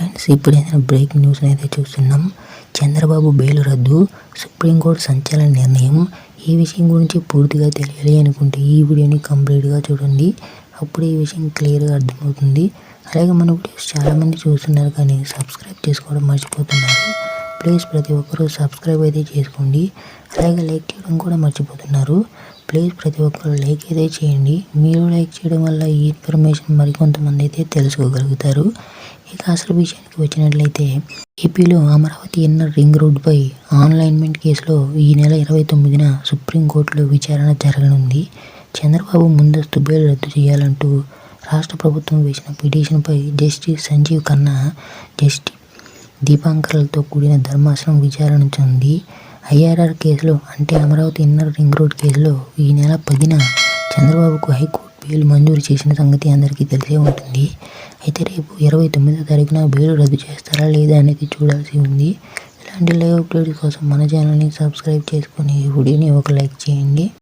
Friends ఇప్పుడు ఏదైనా breaking news అయితే చూస్తున్నాం. చంద్రబాబు బెయిల్ రద్దు సుప్రీంకోర్టు సంచలన నిర్ణయం. ఈ విషయం గురించి పూర్తిగా తెలియాలి అనుకుంటే ఈ వీడియోని కంప్లీట్గా చూడండి. అప్పుడు ఈ విషయం క్లియర్గా అర్థమవుతుంది. అలాగే మన వీడియోస్ చాలామంది చూస్తున్నారు కానీ సబ్స్క్రైబ్ చేసుకోవడం మర్చిపోతున్నారు. ప్లీజ్ ప్రతి ఒక్కరూ సబ్స్క్రైబ్ అయితే చేసుకోండి. అలాగే లైక్ చేయడం కూడా మర్చిపోతున్నారు. ప్లీజ్ ప్రతి ఒక్కరు లైక్ అయితే చేయండి. మీరు లైక్ చేయడం వల్ల ఈ ఇన్ఫర్మేషన్ మరికొంతమంది అయితే తెలుసుకోగలుగుతారు. ఇక అసలు విషయానికి వచ్చినట్లయితే ఏపీలో అమరావతి ఇన్నర్ రింగ్ రోడ్డుపై ఆన్లైన్మెంట్ కేసులో ఈ నెల ఇరవై తొమ్మిదిన సుప్రీంకోర్టులో విచారణ జరగనుంది. చంద్రబాబు ముందస్తు బెయిల్ రద్దు చేయాలంటూ రాష్ట్ర ప్రభుత్వం వేసిన పిటిషన్పై జస్టిస్ సంజీవ్ ఖన్నా జస్టిస్ దీపాంకర్లతో కూడిన ధర్మాసనం విచారించింది ఐఆర్ఆర్ కేసులో అంటే అమరావతి ఇన్నర్ రింగ్ రోడ్ కేసులో ఈ నెల పదిన చంద్రబాబుకు హైకోర్టు బెయిల్ మంజూరు చేసిన సంగతి అందరికీ తెలిసే ఉంటుంది. అయితే రేపు ఇరవై తొమ్మిదో తారీఖున బెయిల్ రద్దు చేస్తారా లేదా అనేది చూడాల్సి ఉంది. ఇలాంటి లైవ్ అప్డేట్స్ కోసం మన ఛానల్ని సబ్స్క్రైబ్ చేసుకుని ఈ వీడియోని ఒక లైక్ చేయండి.